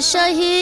शहीद